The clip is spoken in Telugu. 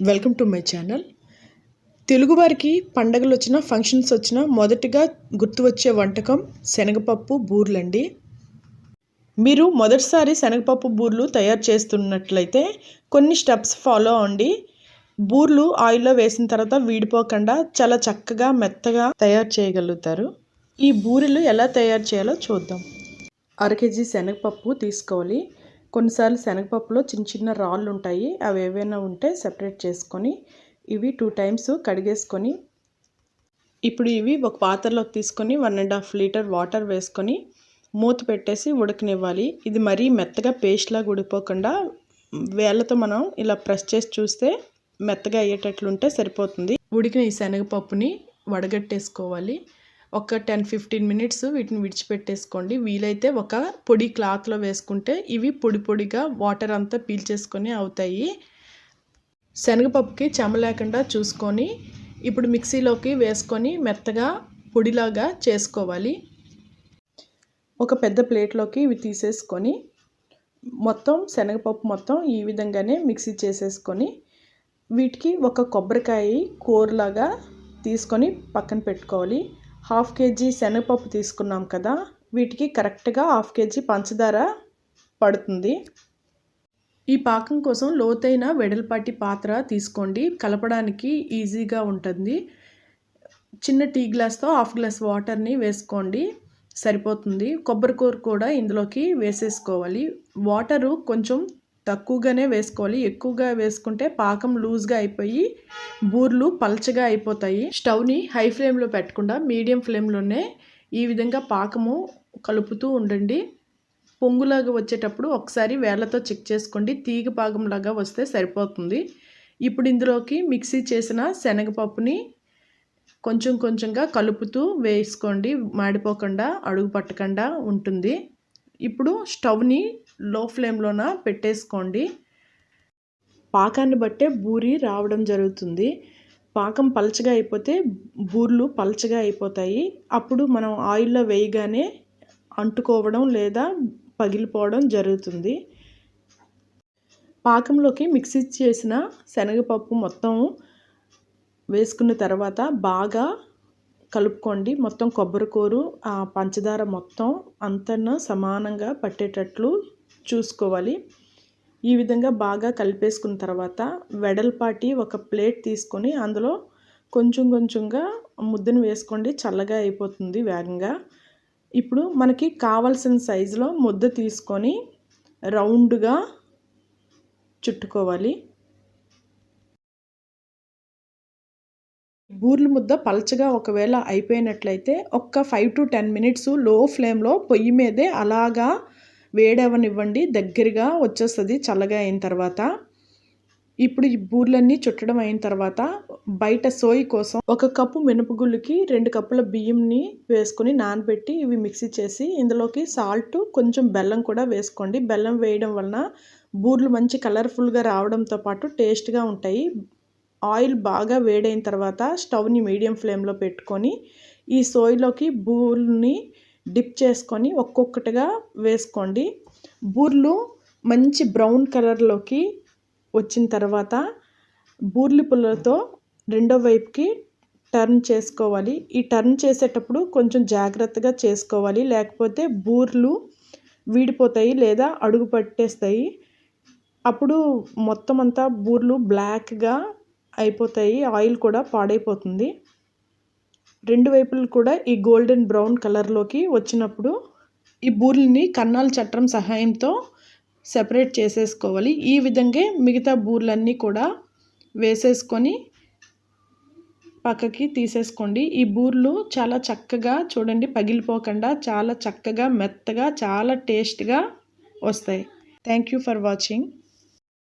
వెల్కమ్ టు మై ఛానల్ తెలుగువారికి పండగలు వచ్చినా ఫంక్షన్స్ వచ్చినా మొదటిగా గుర్తు వచ్చే వంటకం శనగపప్పు బూర్లండి. మీరు మొదటిసారి శనగపప్పు బూర్లు తయారు చేస్తున్నట్లయితే కొన్ని స్టెప్స్ ఫాలో అవ్వండి బూర్లు ఆయిల్లో వేసిన తర్వాత వీడిపోకుండా చాలా చక్కగా మెత్తగా తయారు చేయగలుగుతారు. ఈ బూరెలు ఎలా తయారు చేయాలో చూద్దాం. అర కేజీ శనగపప్పు తీసుకోవాలి. కొన్నిసార్లు శనగపప్పులో చిన్న చిన్న రాళ్ళు ఉంటాయి అవి ఏవైనా ఉంటే సెపరేట్ చేసుకొని ఇవి టూ టైమ్స్ కడిగేసుకొని ఇప్పుడు ఇవి ఒక పాత్రలోకి తీసుకొని one and half litre water వేసుకొని మూత పెట్టేసి ఉడకనివ్వాలి. ఇది మరీ మెత్తగా పేస్ట్లాగా ఉడిపోకుండా వేళ్ళతో మనం ఇలా ప్రెస్ చేసి చూస్తే మెత్తగా అయ్యేటట్లుంటే సరిపోతుంది. ఉడికిన ఈ శనగపప్పుని వడగట్టేసుకోవాలి. ఒక టెన్ ఫిఫ్టీన్ మినిట్స్ వీటిని విడిచిపెట్టేసుకోండి. వీలైతే ఒక పొడి క్లాత్లో వేసుకుంటే ఇవి పొడి పొడిగా వాటర్ అంతా పీల్చేసుకొని అవుతాయి. శనగపప్పుకి చెమ లేకుండా చూసుకొని ఇప్పుడు మిక్సీలోకి వేసుకొని మెత్తగా పొడిలాగా చేసుకోవాలి. ఒక పెద్ద ప్లేట్లోకి ఇవి తీసేసుకొని మొత్తం శనగపప్పు మొత్తం ఈ విధంగానే మిక్సీ చేసేసుకొని వీటికి ఒక కొబ్బరికాయ కూరలాగా తీసుకొని పక్కన పెట్టుకోవాలి. హాఫ్ కేజీ శనగపప్పు తీసుకున్నాం కదా వీటికి కరెక్ట్గా హాఫ్ కేజీ పంచదార పడుతుంది. ఈ పాకం కోసం లోతైన వెడల్పాటి పాత్ర తీసుకోండి. కలపడానికి ఈజీగా ఉంటుంది. చిన్న టీ గ్లాస్తో హాఫ్ గ్లాస్ వాటర్ని వేసుకోండి. సరిపోతుంది. కొబ్బరి కూర కూడా ఇందులోకి వేసేసుకోవాలి. వాటరు కొంచెం తక్కువగానే వేసుకోవాలి. ఎక్కువగా వేసుకుంటే పాకం లూజ్గా అయిపోయి బూర్లు పల్చగా అయిపోతాయి. స్టవ్ని హై ఫ్లేమ్లో పెట్టకుండా మీడియం ఫ్లేమ్లోనే ఈ విధంగా పాకము కలుపుతూ ఉండండి. పొంగులాగా వచ్చేటప్పుడు ఒకసారి వేళ్ళతో చెక్ చేసుకోండి. తీగ పాకంలాగా వస్తే సరిపోతుంది. ఇప్పుడు ఇందులోకి మిక్సీ చేసిన శనగపప్పుని కొంచెం కొంచెంగా కలుపుతూ వేసుకోండి. మాడిపోకుండా అడుగు పట్టకుండా ఉంటుంది. ఇప్పుడు స్టవ్ని లో ఫ్లేమ్లోన పెట్టేసుకోండి. పాకాన్ని బట్టే బూరి రావడం జరుగుతుంది. పాకం పలచగా అయిపోతే బూర్లు పలచగా అయిపోతాయి. అప్పుడు మనం ఆయిల్లో వేయగానే అంటుకోవడం లేదా పగిలిపోవడం జరుగుతుంది. పాకంలోకి మిక్సీ చేసిన శనగపప్పు మొత్తం వేసుకున్న తర్వాత బాగా కలుపుకోండి. మొత్తం కొబ్బరి కూరు ఆ పంచదార మొత్తం అంతన సమానంగా పట్టేటట్లు చూసుకోవాలి. ఈ విధంగా బాగా కలిపేసుకున్న తర్వాత వెడల్పాటి ఒక ప్లేట్ తీసుకొని అందులో కొంచెం కొంచెంగా ముద్దను వేసుకోండి. చల్లగా అయిపోతుంది వేగంగా. ఇప్పుడు మనకి కావలసిన సైజులో ముద్ద తీసుకొని రౌండ్గా చుట్టుకోవాలి. బూర్లు ముద్ద పలచగా ఒకవేళ అయిపోయినట్లయితే ఒక్క ఫైవ్ టు టెన్ మినిట్స్లో ఫ్లేమ్లో పొయ్యి మీదే అలాగా వేడవనివ్వండి దగ్గరగా వచ్చేస్తుంది చల్లగా అయిన తర్వాత. ఇప్పుడు ఈ బూర్లన్నీ చుట్టడం అయిన తర్వాత బయట సోయి కోసం ఒక కప్పు మినపగుళ్ళుకి రెండు కప్పుల బియ్యంని వేసుకొని నానబెట్టి ఇవి మిక్సీ చేసి ఇందులోకి సాల్ట్ కొంచెం బెల్లం కూడా వేసుకోండి. బెల్లం వేయడం వలన బూర్లు మంచి కలర్ఫుల్గా రావడంతో పాటు టేస్ట్గా ఉంటాయి. ఆయిల్ బాగా వేడైన తర్వాత స్టవ్ని మీడియం ఫ్లేమ్లో పెట్టుకొని ఈ సోయిలోకి బూర్ని డిప్ చేసుకొని ఒక్కొక్కటిగా వేసుకోండి. బూర్లు మంచి బ్రౌన్ కలర్లోకి వచ్చిన తర్వాత బూర్లి పుల్లతో రెండో వైపుకి టర్న్ చేసుకోవాలి. ఈ టర్న్ చేసేటప్పుడు కొంచెం జాగ్రత్తగా చేసుకోవాలి. లేకపోతే బూర్లు వీడిపోతాయి లేదా అడుగు పట్టేస్తాయి. అప్పుడు మొత్తం అంతా బూర్లు బ్లాక్గా అయిపోతాయి. ఆయిల్ కూడా పాడైపోతుంది. రెండు వైపులు కూడా ఈ గోల్డెన్ బ్రౌన్ కలర్లోకి వచ్చినప్పుడు ఈ బూర్లని కన్నాల చట్టం సహాయంతో సెపరేట్ చేసేసుకోవాలి. ఈ విధంగా మిగతా బూర్లన్నీ కూడా వేసేసుకొని పక్కకి తీసేసుకోండి. ఈ బూర్లు చాలా చక్కగా చూడండి పగిలిపోకుండా చాలా చక్కగా మెత్తగా చాలా టేస్ట్గా వస్తాయి. Thank you for watching.